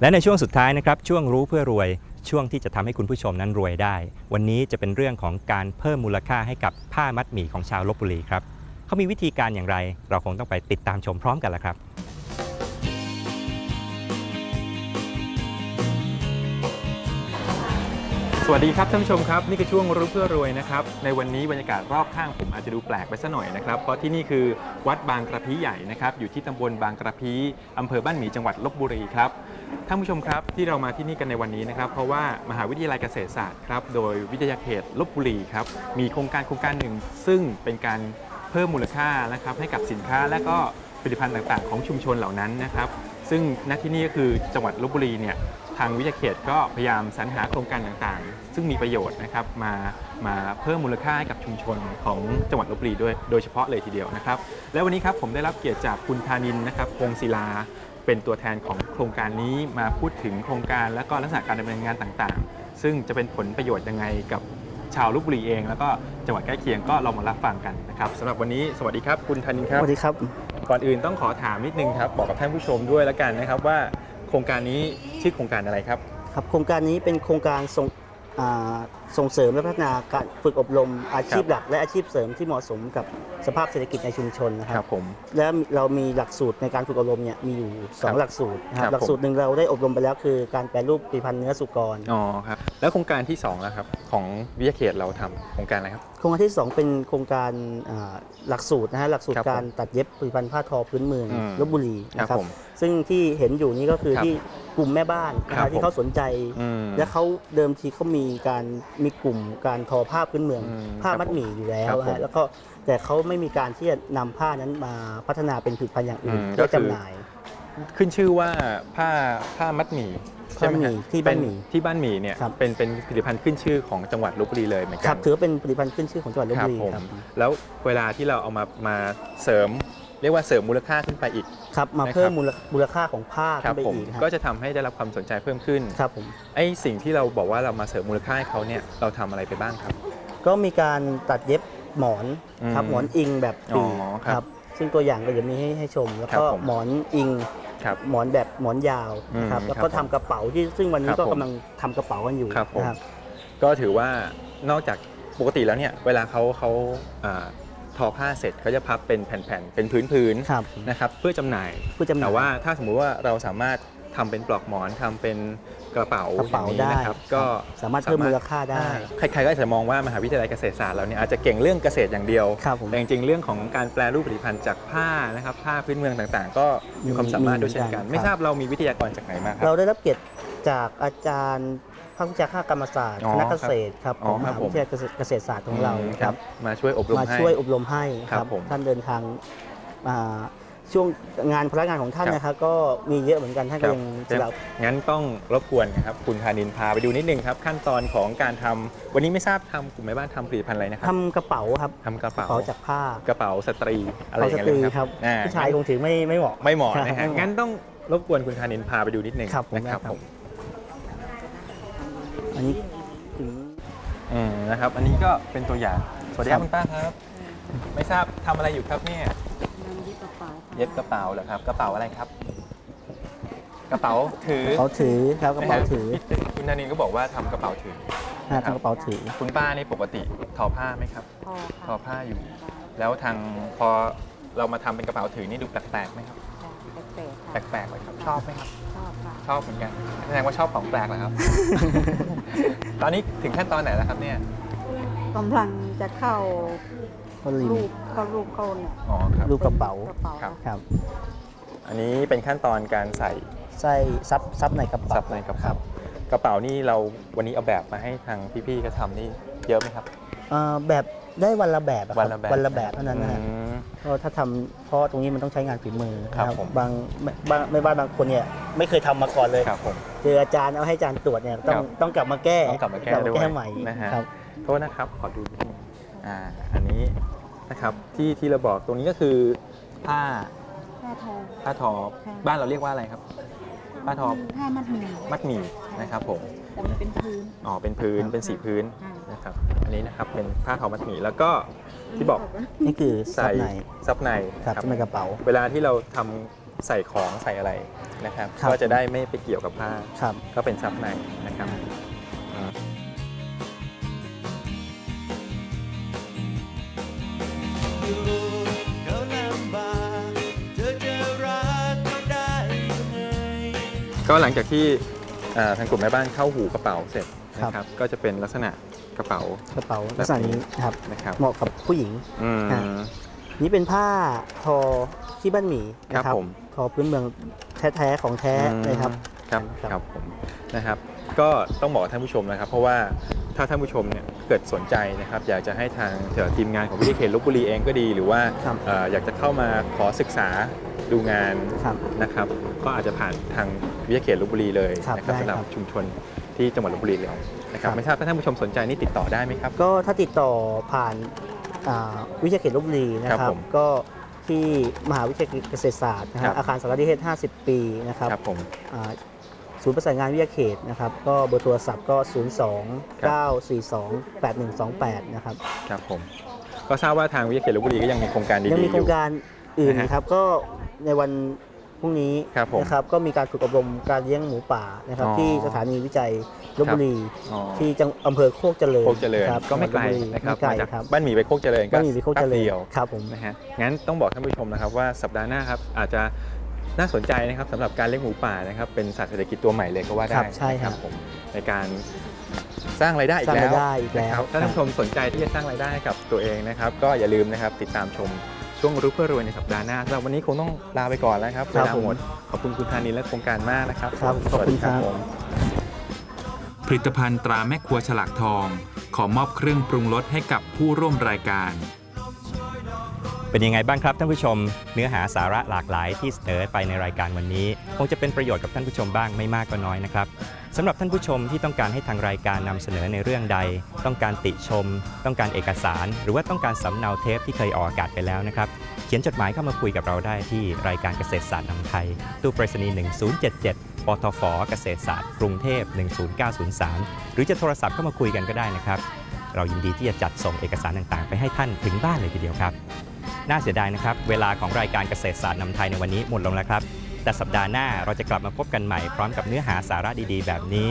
และในช่วงสุดท้ายนะครับช่วงรู้เพื่อรวยช่วงที่จะทำให้คุณผู้ชมนั้นรวยได้ วันนี้จะเป็นเรื่องของการเพิ่มมูลค่าให้กับผ้ามัดหมี่ของชาวลบบุรีครับเขามีวิธีการอย่างไร เราคงต้องไปติดตามชมพร้อมกันละครับ สวัสดีครับท่านผู้ชมครับ นี่คือช่วงรู้เพื่อรวยนะครับ ในวันนี้บรรยากาศรอบข้างผมอาจจะดูแปลกไปสักหน่อยนะครับ เพราะที่นี่คือวัดบางกระพีใหญ่นะครับ อยู่ที่ตำบลบางกระพีอำเภอบ้านหมีจังหวัดลบบุรีครับ ท่านผู้ชมครับที่เรามาที่นี่กันในวันนี้นะครับ เพราะว่ามหาวิทยาลัยเกษตรศาสตร์ครับโดยวิทยาเขตลบบุรีครับมีโครงการโครงการหนึ่ง ซึ่งเป็นการเพิ่มมูลค่านะครับให้กับสินค้าและก็ผลิตภัณฑ์ต่างๆ ของชุมชนเหล่านั้นนะครับ ซึ่งณที่นี่ก็คือจังหวัดลบบุรีเนี่ยทางวิทยาเขตก็พยายามสรรหาโครงการต่างๆ ซึ่งมีประโยชน์นะครับมามาเพิ่มมูลค่าให้กับชุมชนของจังหวัดลบบุรีด้วยโดยเฉพาะเลยทีเดียวนะครับ และวันนี้ครับผมได้รับเกียรติจากคุณธานินนะครับพงศิลา เป็นตัวแทนของโครงการนี้มาพูดถึงโครงการและก็ลักษณะการดำเนินงานต่างๆ ซึ่งจะเป็นผลประโยชน์ยังไงกับชาวลบบุรีเอง แล้วก็จังหวัดใกล้เคียงก็ลองมารับฟังกันนะครับสำหรับวันนี้สวัสดีครับคุณธานินครับสวัสดีครับ ก่อนอื่นต้องขอถามนิดนึงครับบอกกับท่านผู้ชมด้วยแล้วกันนะครับว่าโครงการนี้ชื่อโครงการอะไรครับ ครับโครงการนี้เป็นโครงการส่งอ่าส่งเสริมและพัฒนาการฝึกอบรมอาชีพครับหลัก และอาชีพเสริมที่เหมาะสมกับสภาพเศรษฐกิจในชุมชนนะคครัรับบผม และเรามีหลักสูตรในการฝึกอบรมเนี่ยมีอยู่ ครับ2 หลักสูตรนะคครัรับบ หลักสูตรหนึ่งเราได้อบรมไปแล้วคือการแปรรูปผลิตภัณฑ์เนื้อสุกร อ๋อครับแล้วโครงการที่2แล้วครับของวิทยาเขตเราทำโครงการอะไรครับ โครงการที่ 2 เป็นโครงการอ่าหลักสูตรนะฮะหลักสูตครัรบผมการตัดเย็บผลิตภัณฑ์ผ้าทอพื้นเมืองอืมลบบุรีครับนะครับผมซึ่งที่เห็นอยู่นี้ก็คือครับที่กลุ่มแม่บ้านนะครัฮะบที่เขาสนใจ อืมและเขาเดิมทีเขามีการมีกลุ่มการทอผ้าพื้นเมือง อืมผ้าครับมัดหมี่อยู่แล้ครัวบผม ฮะแล้วก็แต่เขาไม่มีการที่จะนำผ้านั้นมาพัฒนาเป็นผลิตภัณฑ์อย่างอื่นอืมเพื่อก็คือ จำหน่าย ขึ้นชื่อว่าผ้าผ้ามัดหมี่ใช่ไหมผ้าหมี่ฮะที่บ้านหมี่เป็ที่บ้านหมี่เนี่ยครับ เป็นเป็นผลิตภัณฑ์ขึ้นชื่อของจังหวัดลบบุรีเลยเหมือนคกัรับถือว่าเป็นผลิตภัณฑ์ขึ้นชื่อของจังหวัดลบครับุรีผมครับแล้วเวลาที่เราเอามามาเสริม เรียกว่าเสริมมูลค่าขึ้นไปอีก ครับมานะครับเพิ่มมูลมูลค่าของผ้าครัขึ้นไปผมอีกครับก็จะทำให้ได้รับความสนใจเพิ่มขึ้นครับผมไอ้สิ่งที่เราบอกว่าเรามาเสริมมูลค่าให้เขาเนี่ยเราทำอะไรไปบ้างครับ ก็มีการตัดเย็บหมอนครับอืมหมอนอิงแบบปีอ๋อครับซึ่งตัวอย่างก็จะมีให้ให้ชม แล้วครับก็ผม หมอนอิงครับ หมอนแบบหมอนยาวนะครับอืมแล้วคก็รับทำกระเป๋าที่ซึ่งวันนี้ครับก็ผมกำลังทำกระเป๋ากันอยู่ครับผม นะครับ ก็ถือว่านอกจากปกติแล้วเนี่ยเวลาเขาเขาอ่า ทอผ้าเสร็จเขาจะพับเป็นแผ่นๆ เป็นพื้นครับ ๆนะครับเพื่อจำหน่ายผู้จำหน่าแต่ยว่าถ้าสมมุติว่าเราสามารถทำเป็นปลอกหมอนทำเป็นกระเป๋ากระเป๋าอย่งนี้ได้นะครับครับก็สามารถเพิ่มมูลค่าได้ใครๆก็อาจจะมองว่ามหาวิทยาลัยเกษตรศาสตร์เราเนี่ยอาจจะเก่งเรื่องเกษตรอย่างเดียว ครับผม แต่จริงๆ เรื่องของการแปลรูปผลิตภัณฑ์จากผ้านะครับผ้าพื้นเมืองต่างๆ ก็มีความสามารถด้วยเช่นกัน มีไม่ครับทราบเรามีวิทยากรจากไหนมาคเรารับได้รับเกียรติจากอาจารย์ ภาควิชาคกรรมศาสตร์อ๋อคณะเกษตรครับอ๋ขอองมครับหาผม วิทยาลัยเกษตรศาสตร์ของเราอืมครับ มาช่วยอบรมมาให้ ช่วยอบรมให้คครัรับบผมท่านเดินทางอ่าช่วงงานพนักงานของท่านครับ นะครับก็มีเยอะเหมือนกันท่านก็ยังครัจะบงั้นต้องรบกวนนะครับคุณธานินพาไปดูนิดนึงครับ ขั้นตอนของการทำวันนี้ไม่ทราบทำกลุ่มแม่บ้านทำผลิตภัณฑ์อะไรนะครับทำกระเป๋าครับทำกระกเป๋าระเป๋าจากผ้ากระเป๋าสตรีอะไรเป๋าอย่าสงตเงี้ยรีเลยครับอ่ผู้ชายคงถือไม่ไม่เหมาะ ไม่เหมาะนะครัฮะบงั้นต้องรบกวนคุณธานินพาไปดูนิดนึงครับผมนะครับได้ครับ ผม อันนี้ถึงอืมนะครับ อันนี้ก็เป็นตัวอย่าง สวัสดีคครัรับบคุณป้าครับ ไม่ทราบทำอะไรอยู่ครับเนี่ย นำที่กระเป๋าค่ะเย็บกระเป๋าเหรอครับ กระเป๋าอะไรครับ กระเป๋าถือกระเป๋าถือครับกระเป๋าถือพี่คุณธานินก็บอกว่าทำกระเป๋าถือนะทำกระเป๋าถือ คุณป้านี่ปกติทอผ้าไหมครับ พอทอค่ะผ้าอยู่ แล้วทางพอเรามาทำเป็นกระเป๋าถือนี่ดูแปลกๆไหมครับ แปลกๆค่ะแปลกๆเลยครับ ชอบไหมครับ ชอบค่ะชอบเหมือนกันแสดงว่าชอบของแปลกเหรอครับ ตอนนี้ถึงขั้นตอนไหนแล้วครับเนี่ย กำลังจะเข้าก็ริมรูปเข้ารูปเข้าเนี่ยอ๋อครับ รูปกระเป๋า กระเป๋าครับ ครับ อันนี้เป็นขั้นตอนการใส่ใส่ซับซับในกระเป๋าซับในกระเป๋ากระเป๋านี่เราวันนี้เอาแบบมาให้ทางพี่ๆเขาทำนี่เยอะไหมครับ เอ่อแบบได้วันละแบบอะควัรันละแบบ วันละแบบเท่านั้นนะฮะ อืม เพราะถ้าทำเพราะตรงนี้มันต้องใช้งานฝีมือครับนะผม บางไม่บางไม่ว่าบางคนเนี่ยไม่เคยทำมาก่อนเลยครับผม เจออาจารย์เอาให้อาจารย์ตรวจเนี่ยต้องครับต้องกลับมาแก้ต้องกลับมาแก้ด้วยใหม่นะฮะ ครับ โทษนะครับ ขอดูนิดนึงอ่า อันนี้นะครับที่ที่เราบอกตรงนี้ก็คือผ้าผ้าทอ ผ้าทอค่ะ บ้านเราเรียกว่าอะไรครับ ผ้าทอ ผ้ามัดหมี่มัดหมี่นะครับผม แต่มันเป็นพื้นอ๋อ เป็นพื้น เป็นสีพื้นอ่านะครับ อันนี้นะครับเป็นผ้าทอมัดหมี่แล้วก็ ที่บอกนี่คือซัใส่บในซับในครับนะซับในกระเป๋า เวลาที่เราทใส่ของใส่อะไรนะครับครับก็จะได้ไม่ไปเกี่ยวกับผ้าครับก็เป็นซับในนะครับอืมเขาลำบากเธอจะรักเขาได้ยังไงก็หลังจากที่อ่าทางกลุ่มแม่บ้านเข้าหูกระเป๋าเสร็จ ครับ นะครับ ก็จะเป็นลักษณะกระเป๋า กระเป๋าลักษณะนี้นะครับ นะครับเหมาะกับผู้หญิง อืมฮะนี่เป็นผ้าทอที่บ้านหมี่นะคครัรับบผม ทอพื้นเมืองแท้ๆของแท้เลยครับ ครับครับ ครับผมนะครับก็ต้องบอกกับท่านผู้ชมนะครับ เพราะว่าถ้าท่านผู้ชมเนี่ยเกิดสนใจนะครับ อยากจะให้ทางเอ่อทีมงานของวิทยาเขตลบบุรีเองก็ดีหรือว่าครับเอ่ออยากจะเข้ามาขอศึกษาดูงานครับนะครับ ก็อาจจะผ่านทางวิทยาเขตลบบุรีเลยครับนะครับได้สำหรับครับ ชุมชน ที่จังหวัดลบบุรีเลยนะครับครับไม่ทราบถ้าท่านผู้ชมสนใจนี่ติดต่อได้ไหมครับ ก็ถ้าติดต่อผ่านอ่าวิทยาเขตลบบุรีนะคครัรับบผมก็ที่มหาวิทยาลัยเกษตรศาสตร์นะคครัรับ บอาคารสารนิเทศ 50 ปีนะครับครับผม อ่าศูนย์ประสานงานวิทยาเขตนะครับก็เบอร์โทรศัพท์ก็ 0 2 9 4 2 8 1 2 8 นะครับ ครับผม ก็ทราบว่าทางวิทยาเขตลบบุรีก็ยังมีโครงการดีๆยังมีโครงอยู่การอื่นนะฮะ นะครับก็ในวัน พรุ่งนี้ครับผมนะครับก็มีการฝึกอบรมการเลี้ยงหมูป่านะครับอ๋อที่สถานีวิจัยลบบุรีอ๋อ ที่จังอำเภอโคกเจริญโคกเจริญครับก็ไม่ไกลจังหวัดบุรีนะครับไม่ไกลมาจากครับบ้านหมีไปโคกเจริญก็บ้านหมีไปโคกเจริแป๊บญเดียว ครับผม นะฮะ งั้นต้องบอกท่านผู้ชมนะครับว่าสัปดาห์หน้าครับอาจจะน่าสนใจนะครับสำหรับการเลี้ยงหมูป่านะครับเป็นสัตว์เศรษฐกิจตัวใหม่เลยก็ว่าคได้รับใช่ครับ นะผมในการสร้างรายได้อีกสร้างแล้วรายได้อีกแล้วนะครับถ้าท่านผู้ชมสนใจที่จะสร้างรายได้ให้กับตัวเองนะครับ ก็อย่าลืมนะครับติดตามชม ช่วงรู้เพื่อรวยในสัปดาห์หน้าสำหรับวันนี้คงต้องลาไปก่อนแล้วครับคเวรับลาผมหมดขอบคุณคุณธานินและโครงการมากนะครับครับสวัสดีขอบคุณครับผมผลิตภัณฑ์ตราแม่ครัวฉลากทอง ขอมอบเครื่องปรุงรสให้กับผู้ร่วมรายการ เป็นยังไงบ้างครับท่านผู้ชม เนื้อหาสาระหลากหลายที่เสนอไปในรายการวันนี้ คงจะเป็นประโยชน์กับท่านผู้ชมบ้างไม่มากก็น้อยนะครับสำหรับท่านผู้ชมที่ต้องการให้ทางรายการนำเสนอในเรื่องใด ต้องการติชม ต้องการเอกสาร หรือว่าต้องการสำเนาเทปที่เคยออกอากาศไปแล้วนะครับเขียนจดหมายเข้ามาคุยกับเราได้ที่รายการเกษตรศาสตร์นำไทยตู้ไปรษณีย์1077ปทฟเกษตรศาสตร์กรุงเทพ10903 หรือจะโทรศัพท์เข้ามาคุยกันก็ได้นะครับเรายินดีที่จะจัดส่งเอกสารต่างๆ ไปให้ท่านถึงบ้านเลยทีเดียวครับ น่าเสียดายนะครับ เวลาของรายการเกษตรศาสตร์นำไทยในวันนี้หมดลงแล้วครับ แต่สัปดาห์หน้าเราจะกลับมาพบกันใหม่พร้อมกับเนื้อหาสาระดีๆ แบบนี้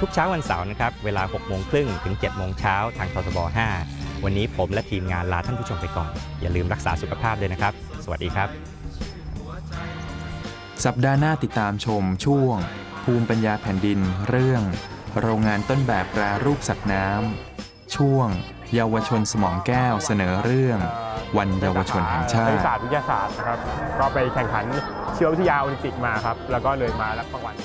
ทุกเช้าวันเสาร์นะครับ เวลา6โมงครึ่งถึง7โมงเช้าทางททบ 5 วันนี้ผมและทีมงานลาท่านผู้ชมไปก่อน อย่าลืมรักษาสุขภาพด้วยนะครับ สวัสดีครับ สัปดาห์หน้าติดตามชมช่วง ภูมิปัญญาแผ่นดิน เรื่อง โรงงานต้นแบบแปรรูปสัตว์น้ำช่วง เยาวชนสมองแก้วเสนอเรื่อง วันเยาวชนแห่งชาติศาสตร์วิทยาศาสตร์นะครับก็ไปแข่งขันเชื้อวิทยาโอลิมปิกมาครับแล้วก็เลยมารับรางวัล